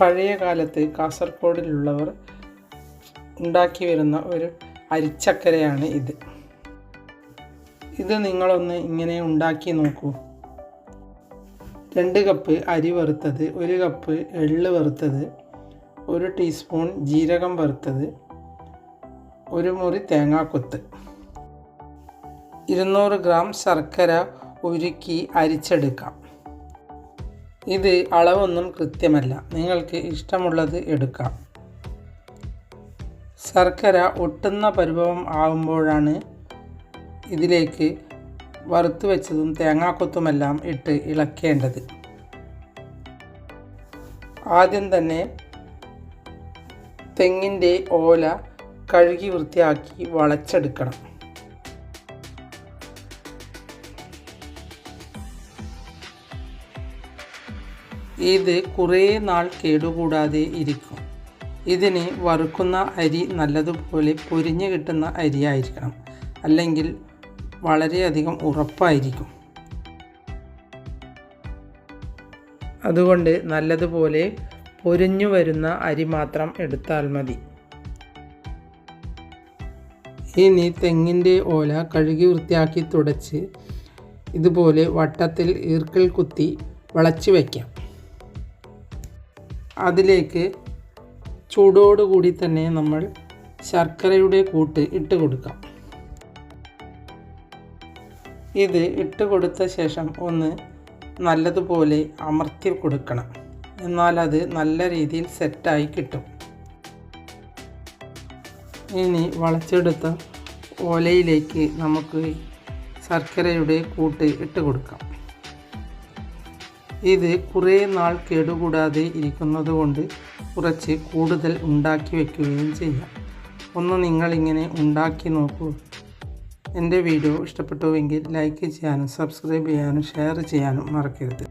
പഴയ കാലത്ത് കാസർഗോഡിലുള്ളവർ ഉണ്ടാക്കി വരുന്ന ഒരു അരിച്ചക്കരയാണ് ഇത്. ഇത് നിങ്ങളൊന്ന് ഇങ്ങനെ ഉണ്ടാക്കി നോക്കൂ. രണ്ട് കപ്പ് അരി വറുത്തത് ഒരു കപ്പ് എള്ള് വറുത്തത് ഒരു ടീസ്പൂൺ ജീരകം വറുത്തത് ഒരു മുറി തേങ്ങാക്കൊത്ത്. ഇരുന്നൂറ് ഗ്രാം ശർക്കര ഉരുക്കി അരിച്ചെടുക്കാം. ഇത് അളവൊന്നും കൃത്യമല്ല. നിങ്ങൾക്ക് ഇഷ്ടമുള്ളത് എടുക്കാം. ശർക്കര ഒട്ടുന്ന പരിഭവം ആകുമ്പോഴാണ് ഇതിലേക്ക് വറുത്ത് വെച്ചതും തേങ്ങാക്കൊത്തുമെല്ലാം ഇട്ട് ഇളക്കേണ്ടത്. ആദ്യം തന്നെ തെങ്ങിന്റെ ഓല കഴുകി വൃത്തിയാക്കി വളച്ചെടുക്കണം. ഇത് കുറേ നാൾ കേടുകൂടാതെ ഇരിക്കും. ഇതിന് വറുക്കുന്ന അരി നല്ലതുപോലെ പൊരിഞ്ഞു കിട്ടുന്ന അരിയായിരിക്കണം. അല്ലെങ്കിൽ വളരെയധികം ഉറപ്പായിരിക്കും. അതുകൊണ്ട് നല്ലതുപോലെ പൊരിഞ്ഞു വരുന്ന അരി മാത്രം എടുത്താൽ മതി. ഇനി തെങ്ങിന്റെ ഓല കഴുകി വൃത്തിയാക്കി തുടച്ച് ഇതുപോലെ വട്ടത്തിൽ ഈർക്കിൽ കുത്തി വളച്ചു വയ്ക്കാം. അതിലേക്ക് ചൂടോടുകൂടി തന്നെ നമ്മൾ ശർക്കരയുടെ കൂട്ട് ഇട്ട് കൊടുക്കാം. ഇത് ഇട്ട് കൊടുത്ത ശേഷം ഒന്ന് നല്ലതുപോലെ അമർത്തി കൊടുക്കണം. എന്നാൽ അത് നല്ല രീതിയിൽ സെറ്റായി കിട്ടും. ഇനി വളച്ചെടുത്ത ഓലയിലേക്ക് നമുക്ക് ശർക്കരയുടെ കൂട്ട് ഇട്ട് കൊടുക്കാം. ഇത് കുറേ നാൾ കേടുകൂടാതെ ഇരിക്കുന്നത് കൊണ്ട് കുറച്ച് കൂടുതൽ ഉണ്ടാക്കി വയ്ക്കുകയും ചെയ്യാം. ഒന്ന് നിങ്ങളിങ്ങനെ ഉണ്ടാക്കി നോക്കൂ. എന്റെ വീഡിയോ ഇഷ്ടപ്പെട്ടുവെങ്കിൽ ലൈക്ക് ചെയ്യാനും സബ്സ്ക്രൈബ് ചെയ്യാനും ഷെയർ ചെയ്യാനും മറക്കരുത്.